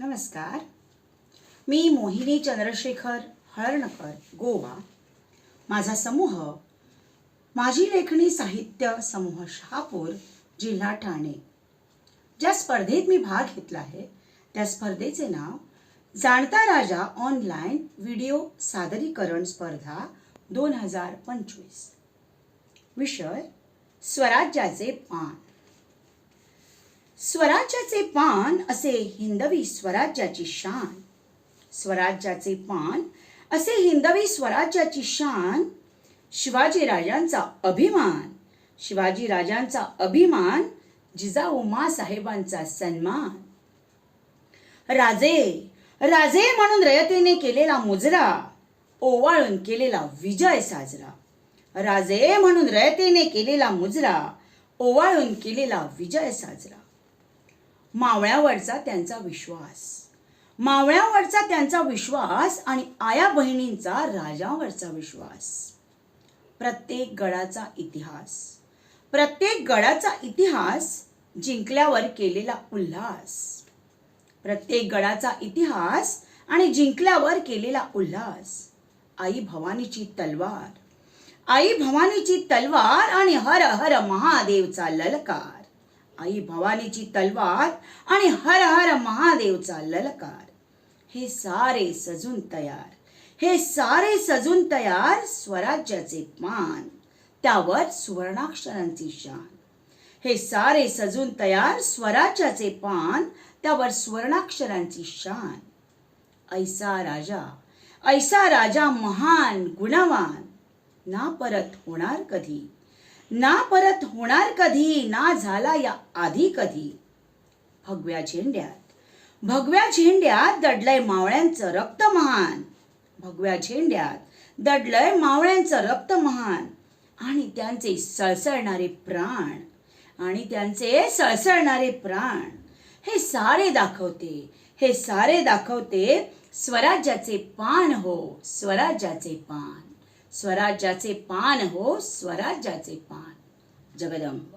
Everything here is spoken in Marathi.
नमस्कार. मी मोहिनी चंद्रशेखर हळर्णकर गोवा. माझा समूह माझी लेखणी साहित्य समूह शहापूर जिल्हा ठाणे. ज्या स्पर्धेत मी भाग घेतला आहे त्या स्पर्धेचे नाव जाणता राजा ऑनलाईन व्हिडिओ सादरीकरण स्पर्धा दोन हजार पंचवीस. विषय स्वराज्याचे पान. स्वराज्याचे पान असे हिंदवी स्वराज्याची शान. स्वराज्याचे पान असे हिंदवी स्वराज्याची शान. शिवाजी राजांचा अभिमान. शिवाजी राजांचा अभिमान जिजाऊ साहेबांचा सन्मान. राजे राजे म्हणून रयतेने केलेला मुजरा ओवाळून केलेला विजय साजरा. राजे म्हणून रयतेने केलेला मुजरा ओवाळून केलेला विजय साजरा. मावळ्यावरचा त्यांचा विश्वास. मावळ्यावरचा त्यांचा विश्वास आणि आया बहिणींचा राजावरचा विश्वास. प्रत्येक गडाचा इतिहास. प्रत्येक गडाचा इतिहास जिंकल्यावर केलेला उल्हास. प्रत्येक गडाचा इतिहास आणि जिंकल्यावर केलेला उल्हास. आई भवानीची तलवार. आई भवानीची तलवार आणि हर हर महादेवचा ललकार. आई भवानीची तलवार आणि हर हर महादेवचा ललकार. हे सारे सजून तयार. हे सारे सजून तयार स्वराज्याचे पान त्यावर सुवर्णाक्षरांची शान. हे सारे सजून तयार स्वराज्याचे पान. त्यावर सुवर्णाक्षरांची शान. ऐसा राजा ऐसा राजा महान गुणवान. ना परत होणार कधी? ना परत होणार कधी ना झाला या आधी कधी. भगव्या झेंड्यात. भगव्या झेंड्यात दडलंय मावळ्यांचं रक्त महान भगव्या झेंड्यात दडलंय मावळ्यांचं रक्त महान आणि त्यांचे सळसळणारे प्राण आणि त्यांचे सळसळणारे प्राण हे सारे दाखवते हे सारे दाखवते स्वराज्याचे पान हो स्वराज्याचे पान. स्वराज्याचे पान हो स्वराज्याचे पान. जगदंब.